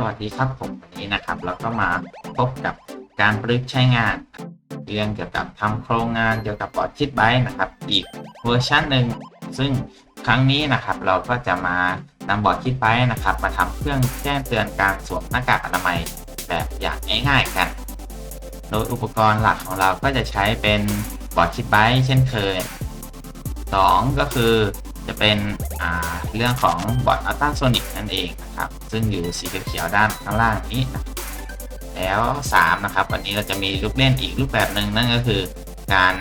สวัสดีครับผมวันนี้นะครับ เราก็มาพบกับการประยุกต์ใช้งาน เรื่องเกี่ยวกับทำโครงงานเกี่ยวกับบอร์ดชิดไบต์นะครับ อีกเวอร์ชันหนึ่งซึ่งครั้งนี้นะครับเราก็จะมานำบอร์ดชิดไบต์นะครับ มาทำเครื่องแจ้งเตือนการสวมหน้ากากอนามัยแบบอย่างง่ายๆกัน โดยอุปกรณ์หลักของเราก็จะใช้เป็นบอร์ดชิดไบต์เช่นเคย 2 ก็คือจะเป็นเรื่องของบอร์ดอัลตราโซนิกนั่นเองนะครับ ซึ่งอยู่สีเขียวด้านข้างล่างนี้ แล้ว 3 นะครับ วันนี้เราจะมีลูกเล่นอีกรูปแบบหนึ่งนั่นก็คือ การ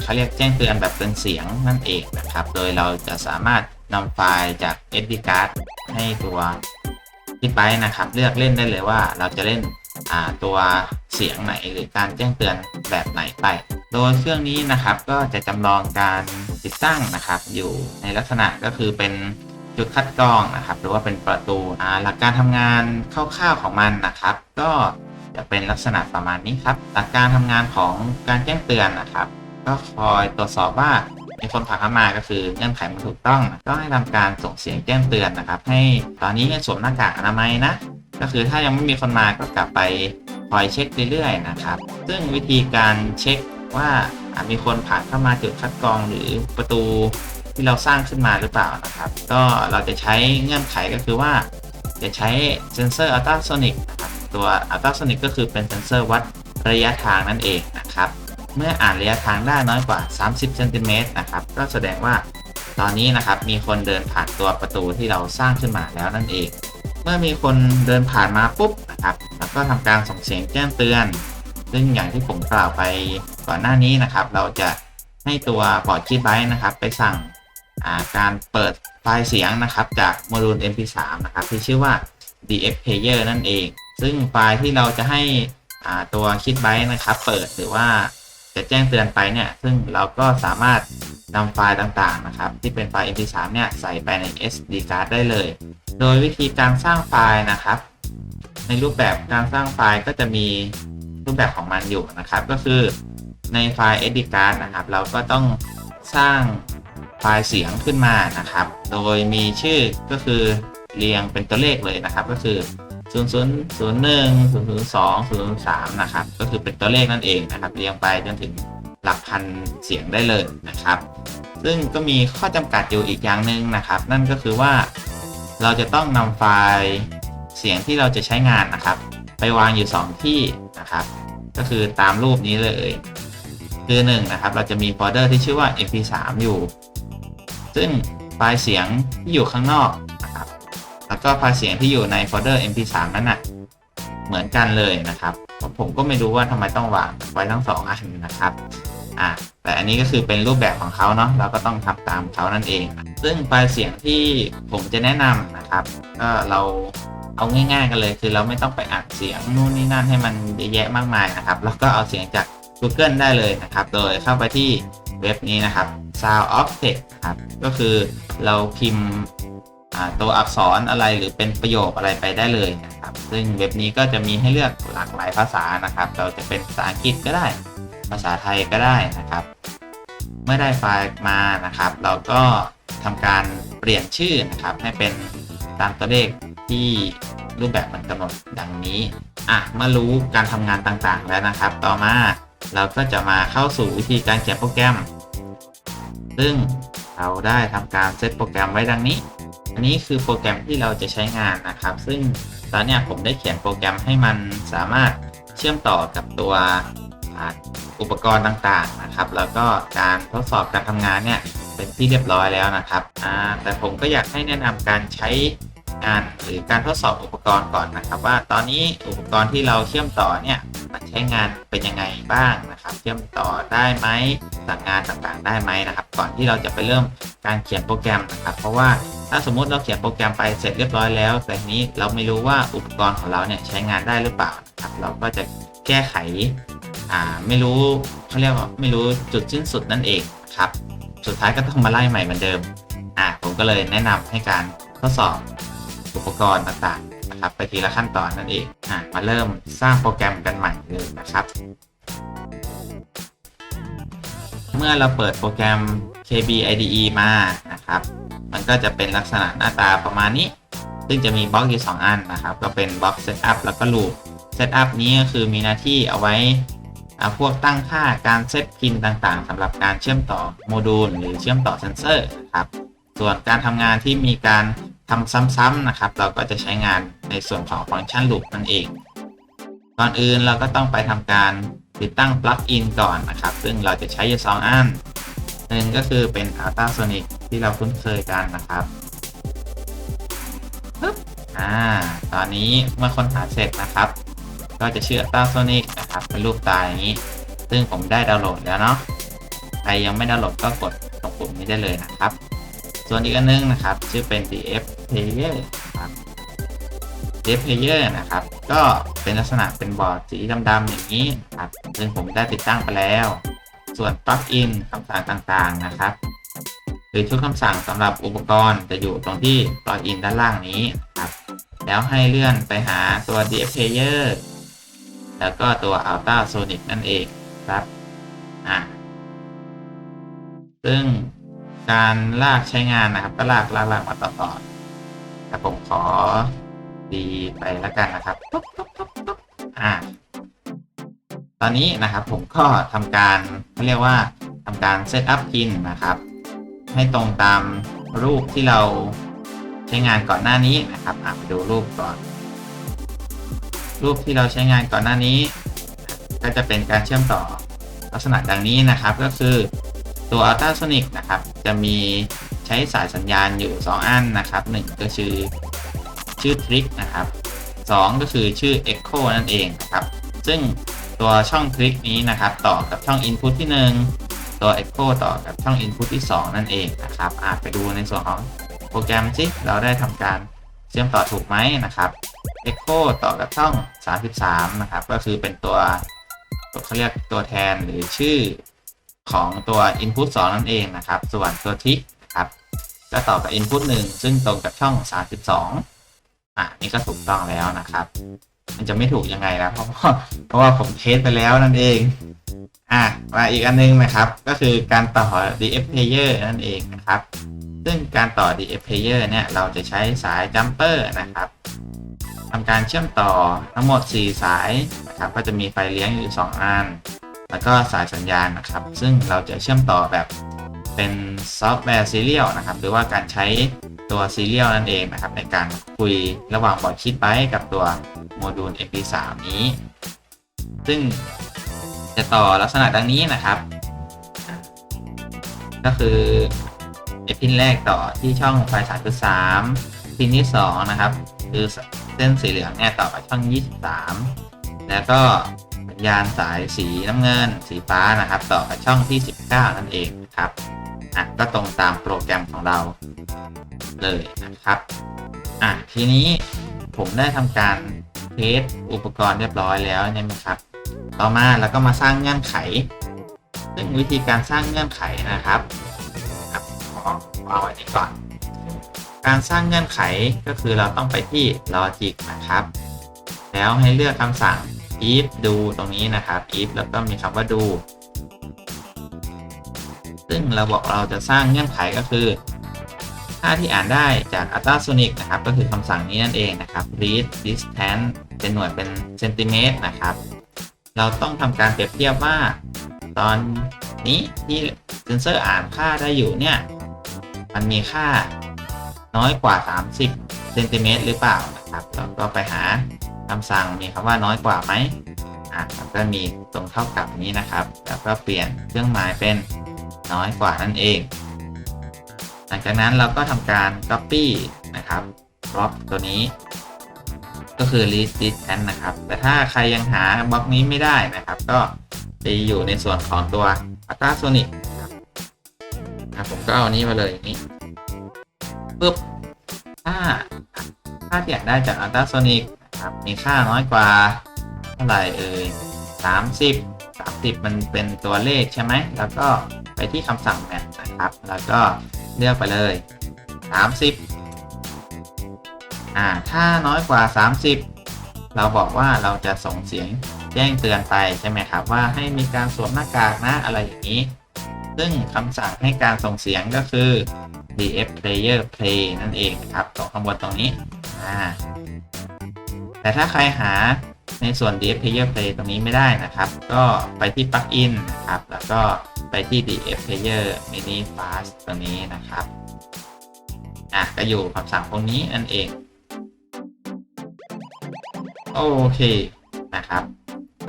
เขาเรียกแจ้งเตือนแบบเป็นเสียงนั่นเองนะครับ โดยเราจะสามารถนำไฟล์จาก SD card ให้ตัวคิดไปนะครับ เลือกเล่นได้เลยว่าเราจะเล่นตัวเสียงไหนหรือการแจ้งเตือนแบบไหนไป โดยเครื่องนี้นะครับก็จะจำลองการติดตั้งนะครับ อยู่ในลักษณะก็คือเป็น จุดคัดกรองนะครับ หรือว่าเป็นประตูหลักการทำงานคร่าวๆของมันนะครับ ก็จะเป็นลักษณะประมาณนี้ครับ หลักการทำงานของการแจ้งเตือนนะครับ ก็คอยตรวจสอบว่ามีคนผ่านเข้ามาก็คือเงื่อนไขมันถูกต้อง ก็ให้ทำการส่งเสียงแจ้งเตือนนะครับ ให้ตอนนี้ให้สวมหน้ากากอนามัยนะ ก็คือถ้ายังไม่มีคนมาก็กลับไปคอยเช็คเรื่อยๆนะครับ ซึ่งวิธีการเช็คว่ามีคนผ่านเข้ามาจุดคัดกรองหรือประตู ที่เราสร้างขึ้นมาหรือเปล่านะครับ ก็เราจะใช้เงื่อนไขก็คือว่าจะใช้เซนเซอร์อัลตราโซนิกนะครับตัวอัลตราโซนิกก็คือเป็นเซนเซอร์วัดระยะทางนั่นเองนะครับ เมื่ออ่านระยะทางได้น้อยกว่า 30เซนติเมตรนะครับก็แสดงว่าตอนนี้นะครับมีคนเดินผ่านตัวประตูที่เราสร้างขึ้นมาแล้วนั่นเอง เมื่อมีคนเดินผ่านมาปุ๊บนะครับแล้วก็ทำการส่งเสียงแจ้งเตือน ซึ่งอย่างที่ผมกล่าวไปก่อนหน้านี้นะครับ เราจะให้ตัวบอร์ดคิดไบนะครับ ไปสั่ง การเปิดไฟล์เสียงนะครับจากโมดูล MP3 นะครับที่ชื่อว่า DF Player นั่นเอง ซึ่งไฟล์ที่เราจะให้ตัวคิดไบนะครับ เปิดหรือว่าจะแจ้งเตือนไปเนี่ย ซึ่งเราก็สามารถนำไฟล์ต่างๆนะครับ ที่เป็นไฟล์ MP3 เนี่ยใส่ไปใน SD card ได้เลย โดยวิธีการสร้างไฟล์นะครับ ในรูปแบบการสร้างไฟล์ก็จะมีรูปแบบของมันอยู่นะครับ ก็คือในไฟล์ SD card นะครับ เราก็ต้องสร้าง ไฟล์เสียงขึ้นมานะครับ โดยมีชื่อก็คือเรียงเป็นตัวเลขเลยนะครับ ก็คือ 0 0 0 1 0 0 2 0 0 3 นะครับ ก็คือเป็นตัวเลขนั่นเองนะครับ เรียงไปจนถึงหลักพันเสียงได้เลยนะครับ ซึ่งก็มีข้อจำกัดอยู่อีกอย่างหนึ่งนะครับ นั่นก็คือว่าเราจะต้องนำไฟล์เสียงที่เราจะใช้งานนะครับ ไปวางอยู่ 2 ที่นะครับ ก็คือตามรูปนี้เลย คือ1นะครับ เราจะมีโฟลเดอร์ที่ชื่อว่า mp3 อยู่ ซึ่งไฟล์เสียงที่อยู่ข้างนอกนะครับแล้วก็ไฟล์เสียงที่อยู่ในโฟลเดอร์ mp3 นั้นนะ่ะเหมือนกันเลยนะครับ ผมก็ไม่รู้ว่าทำไมต้องวางไว้ทั้งสองอันนะครับอะแต่อันนี้ก็คือเป็นรูปแบบของเขาเนาะเราก็ต้องทำตามเขานั่นเอง ซึ่งไฟล์เสียงที่ผมจะแนะนำนะครับ ก็เราเอาง่าย ๆ กันเลย คือเราไม่ต้องไปอัดเสียงนู่นนี่นั่นให้มันเยอะแยะมากมายนะครับ แล้วก็เอาเสียงจาก Google ได้เลยนะครับ โดยเข้าไปที่เว็บนี้นะครับ Sound of Text ครับ ก็คือเราพิมพ์ตัวอักษรอะไรหรือเป็นประโยคอะไรไปได้เลยนะครับ ซึ่งเว็บนี้ก็จะมีให้เลือกหลากหลายภาษานะครับ เราจะเป็นภาษาอังกฤษก็ได้ ภาษาไทยก็ได้นะครับ เมื่อได้ไฟล์มานะครับ เราก็ทำการเปลี่ยนชื่อนะครับ ให้เป็นตามตัวเลขที่รูปแบบมันกำหนดดังนี้อะเมื่อรู้การทำงานต่างๆแล้วนะครับ ต่อมาเราก็จะมาเข้าสู่วิธีการเขียนโปรแกรม ซึ่งเราได้ทำการเซตโปรแกรมไว้ดังนี้ อันนี้คือโปรแกรมที่เราจะใช้งานนะครับ ซึ่งตอนนี้ผมได้เขียนโปรแกรมให้มันสามารถเชื่อมต่อกับตัวอุปกรณ์ต่างๆนะครับ แล้วก็การทดสอบการทำงานเนี่ยเป็นที่เรียบร้อยแล้วนะครับแต่ผมก็อยากให้แนะนำการใช้งานหรือการทดสอบอุปกรณ์ก่อนนะครับ ว่าตอนนี้อุปกรณ์ที่เราเชื่อมต่อเนี่ย มันใช้งานเป็นยังไงบ้างนะครับ เชื่อมต่อได้ไหมสั่งงานต่างๆได้ไหมนะครับ ก่อนที่เราจะไปเริ่มการเขียนโปรแกรมนะครับ เพราะว่าถ้าสมมุติเราเขียนโปรแกรมไปเสร็จเรียบร้อยแล้ว แต่นี้เราไม่รู้ว่าอุปกรณ์ของเราเนี่ยใช้งานได้หรือเปล่านะครับเราก็จะแก้ไขอ่าไม่รู้เขาเรียกว่าไม่รู้จุดสิ้นสุดนั่นเองครับสุดท้ายก็ต้องมาไล่ใหม่เหมือนเดิมอ่าผมก็เลยแนะนำให้การทดสอบอุปกรณ์ต่าง นะครับไปทีละขั้นตอนนั่นเองอ่ามาเริ่มสร้างโปรแกรมกันใหม่เลยนะครับ เมื่อเราเปิดโปรแกรม KB IDE มานะครับ มันก็จะเป็นลักษณะหน้าตาประมาณนี้ ซึ่งจะมีบล็อกอยู่ 2 อันนะครับ ก็เป็นบล็อก Setup แล้วก็ Loop Setup นี้ก็คือมีหน้าที่เอาไว้อ่าพวกตั้งค่าการเซตพินต่างๆสำหรับการเชื่อมต่อโมดูล หรือเชื่อมต่อเซนเซอร์นะครับ ส่วนการทำงานที่มีการ ทำซ้ำๆนะครับ เราก็จะใช้งานในส่วนของฟังก์ชัน Loop นั่นเอง ก่อนอื่นเราก็ต้องไปทำการติดตั้งปลั๊กอินก่อนนะครับ ซึ่งเราจะใช้อยู่2อันหนึ่งก็คือเป็น Ultrasonic ที่เราคุ้นเคยกันนะครับปึ๊บอ่าตอนนี้เมื่อค้นหาเสร็จนะครับ ก็จะชื่อ Ultrasonic นะครับเป็นรูปตาอย่างนี้ ซึ่งผมได้ดาวน์โหลดแล้วเนาะใครยังไม่ดาวน์โหลดก็กดตรงปุ่มนี้ได้เลยนะครับ ส่วนอีกอันนึงนะครับ ชื่อเป็น DF Player ครับ DF Player นะครับ ก็เป็นลักษณะเป็นบอร์ดสีดำๆอย่างนี้ครับซึ่งผมได้ติดตั้งไปแล้ว ส่วน Plugin คำสั่งต่างๆนะครับหรือชุดคำสั่งสำหรับอุปกรณ์จะอยู่ตรงที่ Plugin ด้านล่างนี้ครับแล้วให้เลื่อนไปหาตัว DF Player แล้วก็ตัว Ultrasonic นั่นเองครับอะซึ่ง การลากใช้งานนะครับ ก็ลากลากลากมาต่อต่อแต่ผมขอดีไปแล้วกันนะครับอ่าตอนนี้นะครับผมก็ทำการเขาเรียกว่าทำการเซตอัพพินนะครับ ให้ตรงตามรูปที่เราใช้งานก่อนหน้านี้นะครับอะไปดูรูปก่อน รูปที่เราใช้งานก่อนหน้านี้ ก็จะเป็นการเชื่อมต่อลักษณะดังนี้นะครับ ก็คือ ตัว Ultrasonic นะครับ จะมีใช้สายสัญญาณอยู่ 2 อันนะครับ 1 ก็คือชื่อ Trick นะครับ 2 ก็คือชื่อ Echo นั่นเองนะครับ ซึ่งตัวช่อง Trick นี้นะครับ ต่อกับช่อง Input ที่ 1 ตัว Echo ต่อกับช่อง Input ที่ 2 นั่นเองนะครับอะไปดูในส่วนของโปรแกรมสิเราได้ทำการเชื่อมต่อถูกไหมนะครับ Echo ต่อกับช่อง 33 นะครับ ก็คือเป็นตัวเขาเรียกตัวแทนหรือชื่อ ของตัว Input 2 นั่นเองนะครับ ส่วนตัวทิกนะครับก็ต่อกับ Input 1 ซึ่งตรงกับช่อง 32 อะนี่ก็ถูกต้องแล้วนะครับ มันจะไม่ถูกยังไงนะเพราะว่าเพราะว่าผมเทสไปแล้วนั่นเองอะมาอีกอันนึงนะครับ ก็คือการต่อ DF Player นั่นเองนะครับ ซึ่งการต่อ DF Player เนี่ยเราจะใช้สาย Jumper นะครับทำการเชื่อมต่อทั้งหมด 4 สายนะครับ ก็จะมีไฟเลี้ยงอยู่ 2 อัน แล้วก็สายสัญญาณนะครับ ซึ่งเราจะเชื่อมต่อแบบเป็นซอฟต์แวร์ซีเรียลนะครับ หรือว่าการใช้ตัวซีเรียลนั่นเองนะครับ ในการคุยระหว่างบอร์ดคิดไบกับตัวโมดูล MP3 นี้ ซึ่งจะต่อลักษณะดังนี้นะครับ ก็คือไอพินแรกต่อที่ช่องไฟ3.3พินที่ 2 นะครับ คือเส้นสีเหลืองเนี่ยต่อกับช่อง 23 แล้วก็ สัญาณสายสีน้ำเงิน สีฟ้านะครับ ต่อกับช่องที่ 19 นั่นเองครับอะก็ตรงตามโปรแกรมของเราเลยนะครับอะทีนี้ผมได้ทำการเทสอุปกรณ์เรียบร้อยแล้วใช่ไหมครับ ต่อมาเราก็มาสร้างเงื่อนไข ซึ่งวิธีการสร้างเงื่อนไขนะครับครับขอเอาไว้นี้ก่อน การสร้างเงื่อนไขก็คือเราต้องไปที่ logic นะครับ แล้วให้เลือกคำสั่ง if ดูตรงนี้นะครับ if แล้วก็มีคำว่าดูซึ่งเราบอกเราจะสร้างเงื่อนไขก็คือ ค่าที่อ่านได้จาก ultrasonic นะครับ ก็คือคำสั่งนี้นั่นเองนะครับ read distance เป็นหน่วยเป็นเซนติเมตรนะครับ เราต้องทำการเปรียบเทียบว่า ตอนนี้ที่เซนเซอร์อ่านค่าได้อยู่เนี่ย มันมีค่าน้อยกว่า 30เซนติเมตรหรือเปล่านะครับเราก็ไปหา คำสั่งมีคำว่าน้อยกว่าไหมอะแล้วก็มีตรงเท่ากับนี้นะครับ แล้วก็เปลี่ยนเครื่องหมายเป็นน้อยกว่านั่นเอง หลังจากนั้นเราก็ทำการ copy นะครับ block ตัวนี้ ก็คือ list distance นะครับ แต่ถ้าใครยังหาบล็อกนี้ไม่ได้นะครับ ก็ไปอยู่ในส่วนของตัว ultrasonic นะครับผมก็เอานี้มาเลยอย่างนี้ปึ๊บถ้าค่าอยากได้จาก ultrasonic นะครับ มีค่าน้อยกว่าเท่าไหร่เอ่ย30 30 มันเป็นตัวเลขใช่ไหม แล้วก็ไปที่คำสั่งแมทนะครับ แล้วก็เลือกไปเลย 30 อ่า ถ้าน้อยกว่า 30 เราบอกว่าเราจะส่งเสียงแจ้งเตือนไปใช่ไหมครับ ว่าให้มีการสวมหน้ากากนะอะไรอย่างนี้ ซึ่งคำสั่งให้การส่งเสียงก็คือ df player play นั่นเองครับตรงข้างบนตรงนี้ อ่า แต่ถ้าใครหาในส่วน DF Player Play ตรงนี้ไม่ได้นะครับ ก็ไปที่ Plugin ครับ แล้วก็ไปที่ DF Player Mini Fast ตัวนี้นะครับ อะ ก็อยู่คำสั่งพวกนี้นั่นเอง โอเคนะครับ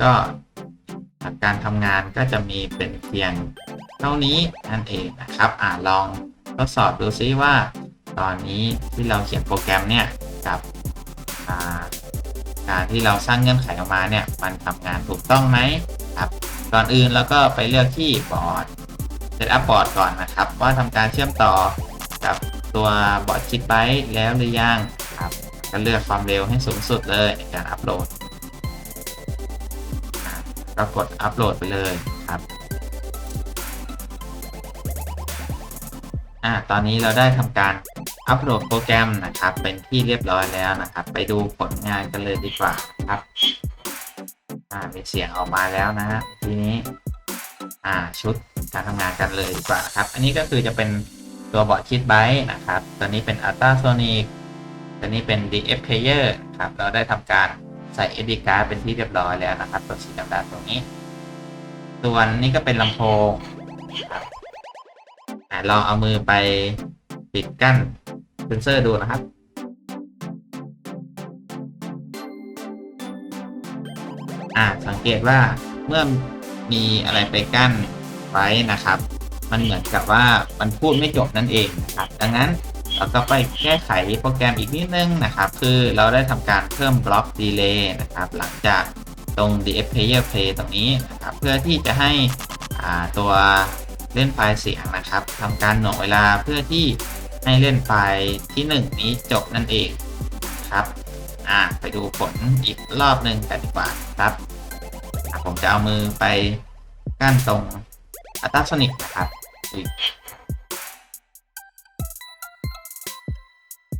ก็การทำงานก็จะมีเป็นเพียงเท่านี้นั่นเองนะครับ อ่าลองทดสอบดูซิว่า ตอนนี้ที่เราเขียนโปรแกรมเนี่ย กับอ่า การที่เราสร้างเงื่อนไขออกมาเนี่ยมันทำงานถูกต้องไหมครับก่อนอื่นแล้วก็ไปเลือกที่บอร์ด Setup บอร์ดก่อนนะครับ ว่าทำการเชื่อมต่อกับตัวบอร์ดชิดไบต์แล้วหรือยังครับก็เลือกความเร็วให้สูงสุดเลยในการอัปโหลดก็กดอัปโหลดไปเลยครับอ่าตอนนี้เราได้ทำการ อัปโหลดโปรแกรมนะครับ เป็นที่เรียบร้อยแล้วนะครับ ไปดูผลงานกันเลยดีกว่าครับอ่ามีเสียงออกมาแล้วนะฮะทีนี้อ่าชุดการทำงานกันเลยดีกว่าครับ อันนี้ก็คือจะเป็นตัวบอร์ดคิดไบต์นะครับ ตัวนี้เป็น Ultrasonic ตัวนี้เป็น DF Player ครับ เราได้ทำการใส่ SD card เป็นที่เรียบร้อยแล้วนะครับ ตัวสีดำๆตรงนี้ ส่วนนี้ก็เป็นลำโพงครับอ่าลองเอามือไปปิดกั้น ซนเซอร์ดูนะครับอ่าสังเกตว่าเมื่อมีอะไรไปกั้นไว้นะครับ มันเหมือนกับว่ามันพูดไม่จบนั่นเองนะครับ ดังนั้นเราก็ไปแก้ไขโปรแกรมอีกนิดนึงนะครับ คือเราได้ทำการเพิ่มบล็อกดีเลย์นะครับ หลังจากตรง DF Player Play ตรงนี้นะครับ เพื่อที่จะให้ตัวเล่นไฟล์เสียงนะครับทำการหน่วงเวลาเพื่อที่ ให้เล่นไฟที่ 1 นี้จบนั่นเองครับอ่าไปดูผลอีกรอบหนึ่งกันดีกว่าครับผมจะเอามือไปกั้นตรงอัลตราโซนิกนะครับ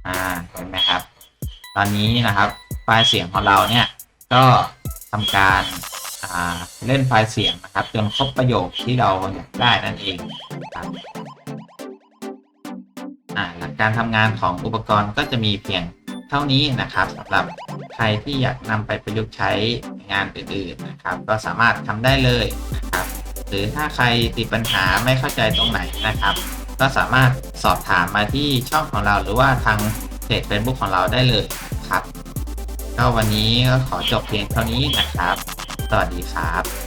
อ่าเห็นไหมครับ ตอนนี้นะครับไฟล์เสียงของเราเนี่ยก็ทำการอ่าเล่นไฟล์เสียงนะครับ จนครบประโยคที่เราอยากได้นั่นเองครับ การทำงานของอุปกรณ์ก็จะมีเพียงเท่านี้นะครับสำหรับใครที่อยากนำไปประยุกต์ใช้งานอื่นๆนะครับ ก็สามารถทำได้เลยนะครับ หรือถ้าใครติดปัญหาไม่เข้าใจตรงไหนนะครับ ก็สามารถสอบถามมาที่ช่องของเราหรือว่าทางเพจ Facebook ของเราได้เลยครับก็วันนี้ก็ขอจบเพียงเท่านี้นะครับ สวัสดีครับ